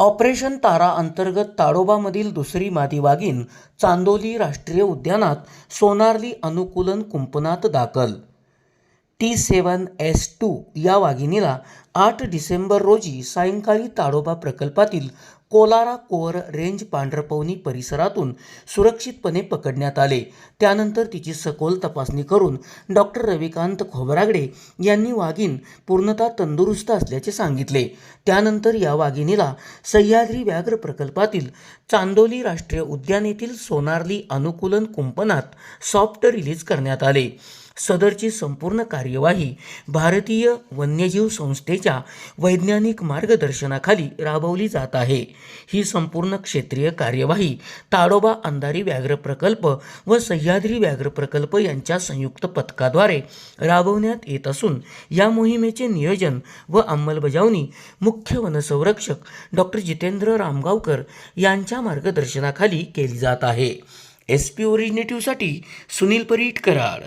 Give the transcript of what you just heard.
Operation तारा अंतर्गत ताडोबामधील दुसरी मादी वाघीण चांदोली राष्ट्रीय उद्यानात सोनारली अनुकूलन कुंपणात दाखल. टी सेवन एस टू या वाघिणीला आठ डिसेंबर रोजी सायंकाळी ताडोबा प्रकल्पातील कोलारा कोअर रेंज पांढरपवनी परिसरातून सुरक्षितपणे पकडण्यात आले. त्यानंतर तिची सखोल तपासणी करून डॉक्टर रविकांत खोबरागडे यांनी वाघीण पूर्णतः तंदुरुस्त असल्याचे सांगितले. त्यानंतर या वाघिणीला सह्याद्री व्याघ्र प्रकल्पातील चांदोली राष्ट्रीय उद्यान येथील सोनारली अनुकूलन कुंपणात सॉफ्ट रिलीज करण्यात आले. सदरची संपूर्ण कार्यवाही भारतीय वन्यजीव संस्थेच्या वैज्ञानिक मार्गदर्शनाखाली राबवली जात आहे. ही संपूर्ण क्षेत्रीय कार्यवाही ताडोबा अंधारी व्याघ्र प्रकल्प व सह्याद्री व्याघ्र प्रकल्प यांच्या संयुक्त पथकाद्वारे राबवण्यात येत असून या मोहिमेचे नियोजन व अंमलबजावणी मुख्य वनसंरक्षक डॉक्टर जितेंद्र रामगावकर यांच्या मार्गदर्शनाखाली केली जात आहे. एस पी ओरिजिनेटिव्हसाठी सुनील परीट कराड.